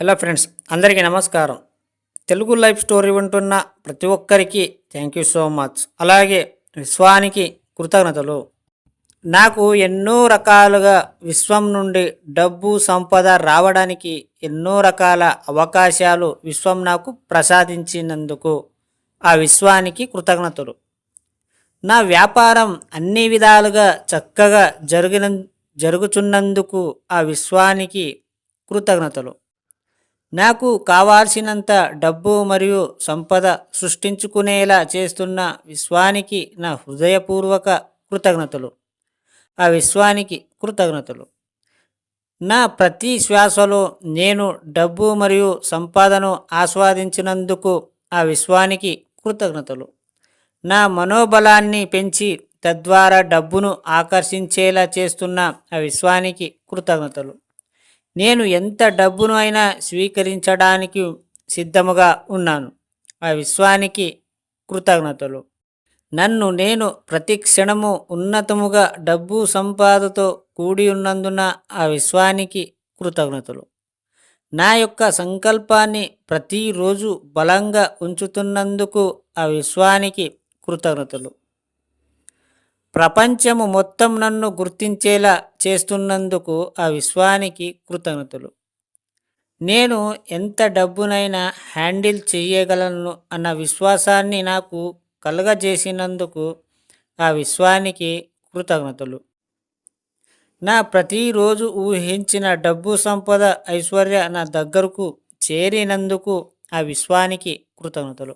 Hello friends అందరికీ నమస్కారం. Telugu life story వింటున్న ప్రతి ఒక్కరికి థ్యాంక్ యూ సో మచ్. అలాగే విశ్వానికి కృతజ్ఞతలు. నాకు ఎన్నో రకాలుగా విశ్వం నుండి డబ్బు సంపద రావడానికి ఎన్నో రకాల అవకాశాలు విశ్వం నాకు ప్రసాదించినందుకు ఆ విశ్వానికి కృతజ్ఞతలు. నా వ్యాపారం అన్ని విధాలుగా చక్కగా జరిగిన జరుగుచున్నందుకు ఆ విశ్వానికి కృతజ్ఞతలు. నాకు కావాల్సినంత డబ్బు మరియు సంపద సృష్టించుకునేలా చేస్తున్న విశ్వానికి నా హృదయపూర్వక కృతజ్ఞతలు. ఆ విశ్వానికి కృతజ్ఞతలు. నా ప్రతి శ్వాసలో నేను డబ్బు మరియు సంపాదను ఆస్వాదించినందుకు ఆ విశ్వానికి కృతజ్ఞతలు. నా మనోబలాన్ని పెంచి తద్వారా డబ్బును ఆకర్షించేలా చేస్తున్న ఆ విశ్వానికి కృతజ్ఞతలు. నేను ఎంత డబ్బును అయినా స్వీకరించడానికి సిద్ధముగా ఉన్నాను. ఆ విశ్వానికి కృతజ్ఞతలు. నన్ను నేను ప్రతి క్షణము ఉన్నతముగా డబ్బు సంపాదతో కూడి ఉన్నందున ఆ విశ్వానికి కృతజ్ఞతలు. నా యొక్క సంకల్పాన్ని ప్రతిరోజు బలంగా ఉంచుతున్నందుకు ఆ విశ్వానికి కృతజ్ఞతలు. ప్రపంచము మొత్తం నన్ను గుర్తించేలా చేస్తున్నందుకు ఆ విశ్వానికి కృతజ్ఞతలు. నేను ఎంత డబ్బునైనా హ్యాండిల్ చేయగలను అన్న విశ్వాసాన్ని నాకు కలుగజేసినందుకు ఆ విశ్వానికి కృతజ్ఞతలు. నా ప్రతిరోజు ఊహించిన డబ్బు సంపద ఐశ్వర్య నా దగ్గరకు చేరినందుకు ఆ విశ్వానికి కృతజ్ఞతలు.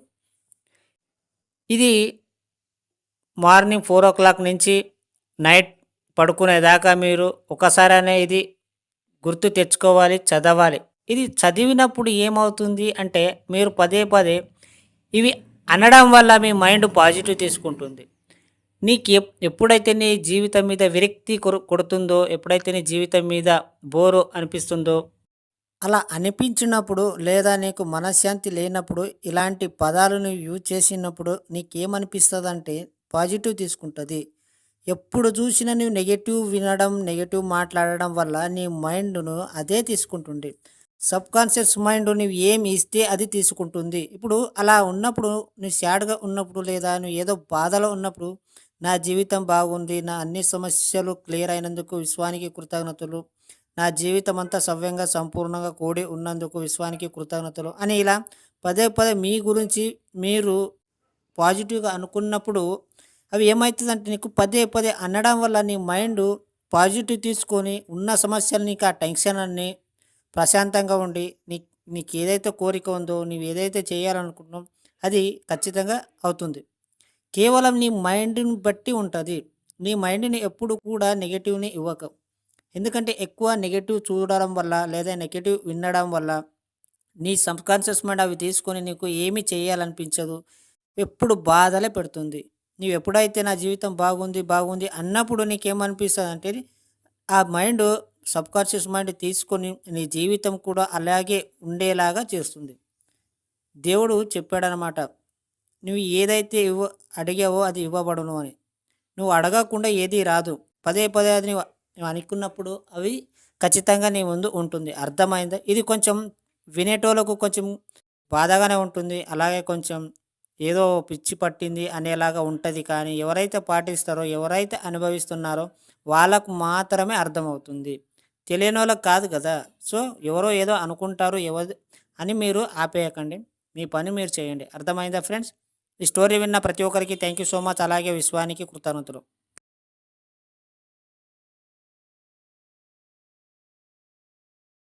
ఇది మార్నింగ్ ఫోర్ ఓ క్లాక్ నుంచి నైట్ పడుకునేదాకా మీరు ఒకసారి ఇది గుర్తు తెచ్చుకోవాలి చదవాలి. ఇది చదివినప్పుడు ఏమవుతుంది అంటే మీరు పదే పదే ఇవి అనడం వల్ల మీ మైండ్ పాజిటివ్ తీసుకుంటుంది. నీకు ఎప్ ఎప్పుడైతే నీ జీవితం మీద విరక్తి కొడుతుందో ఎప్పుడైతే నీ జీవితం మీద బోరు అనిపిస్తుందో అలా అనిపించినప్పుడు లేదా నీకు మనశ్శాంతి లేనప్పుడు ఇలాంటి పదాలను యూజ్ చేసినప్పుడు నీకేమనిపిస్తుంది అంటే పాజిటివ్ తీసుకుంటుంది. ఎప్పుడు చూసినా నువ్వు నెగటివ్ వినడం నెగటివ్ మాట్లాడడం వల్ల నీ మైండ్ను అదే తీసుకుంటుంది. సబ్ కాన్షియస్ మైండ్ నువ్వు ఏమి ఇస్తే అది తీసుకుంటుంది. ఇప్పుడు అలా ఉన్నప్పుడు నువ్వు సాడ్గా ఉన్నప్పుడు లేదా నువ్వు ఏదో బాధలో ఉన్నప్పుడు నా జీవితం బాగుంది నా అన్ని సమస్యలు క్లియర్ అయినందుకు విశ్వానికి కృతజ్ఞతలు నా జీవితం అంతా సవ్యంగా సంపూర్ణంగా కూడి ఉన్నందుకు విశ్వానికి కృతజ్ఞతలు అని ఇలా పదే పదే మీ గురించి మీరు పాజిటివ్గా అనుకున్నప్పుడు అవి ఏమవుతుందంటే నీకు పదే పదే అనడం వల్ల నీ మైండ్ పాజిటివ్ తీసుకొని ఉన్న సమస్యలు నీకు ఆ టెన్షన్ అన్ని ప్రశాంతంగా ఉండి నీ నీకు ఏదైతే కోరిక ఉందో నువ్వు ఏదైతే చేయాలనుకుంటున్నావు అది ఖచ్చితంగా అవుతుంది. కేవలం నీ మైండ్ని బట్టి ఉంటుంది. నీ మైండ్ని ఎప్పుడు కూడా నెగిటివ్ని ఇవ్వక. ఎందుకంటే ఎక్కువ నెగిటివ్ చూడడం వల్ల లేదా నెగిటివ్ వినడం వల్ల నీ సబ్కాన్షియస్ మైండ్ అవి తీసుకొని నీకు ఏమి చేయాలనిపించదు. ఎప్పుడు బాధలే పెడుతుంది. నీవు ఎప్పుడైతే నా జీవితం బాగుంది బాగుంది అన్నప్పుడు నీకేమనిపిస్తుంది అంటే ఆ మైండ్ సబ్కాన్షియస్ మైండ్ తీసుకొని నీ జీవితం కూడా అలాగే ఉండేలాగా చేస్తుంది. దేవుడు చెప్పాడనమాట నువ్వు ఏదైతే ఇవ్వ అడిగావో అది ఇవ్వబడును అని. నువ్వు అడగకుండా ఏది రాదు. పదే పదే అది నువ్వు అనుకున్నప్పుడు అవి ఖచ్చితంగా నీ ముందు ఉంటుంది. అర్థమైందా? ఇది కొంచెం వినేటోళ్ళకు కొంచెం బాధగానే ఉంటుంది. అలాగే కొంచెం ఏదో పిచ్చి పట్టింది అనేలాగా ఉంటుంది కానీ ఎవరైతే పాటిస్తారో ఎవరైతే అనుభవిస్తున్నారో వాళ్ళకు మాత్రమే అర్థమవుతుంది. తెలియని వాళ్ళకి కాదు కదా. సో ఎవరో ఏదో అనుకుంటారు ఎవరు అని మీరు ఆపేయకండి. మీ పని మీరు చేయండి. అర్థమైందా ఫ్రెండ్స్? ఈ స్టోరీ విన్న ప్రతి ఒక్కరికి థ్యాంక్ యూ సో మచ్. అలాగే విశ్వానికి కృతజ్ఞతలు.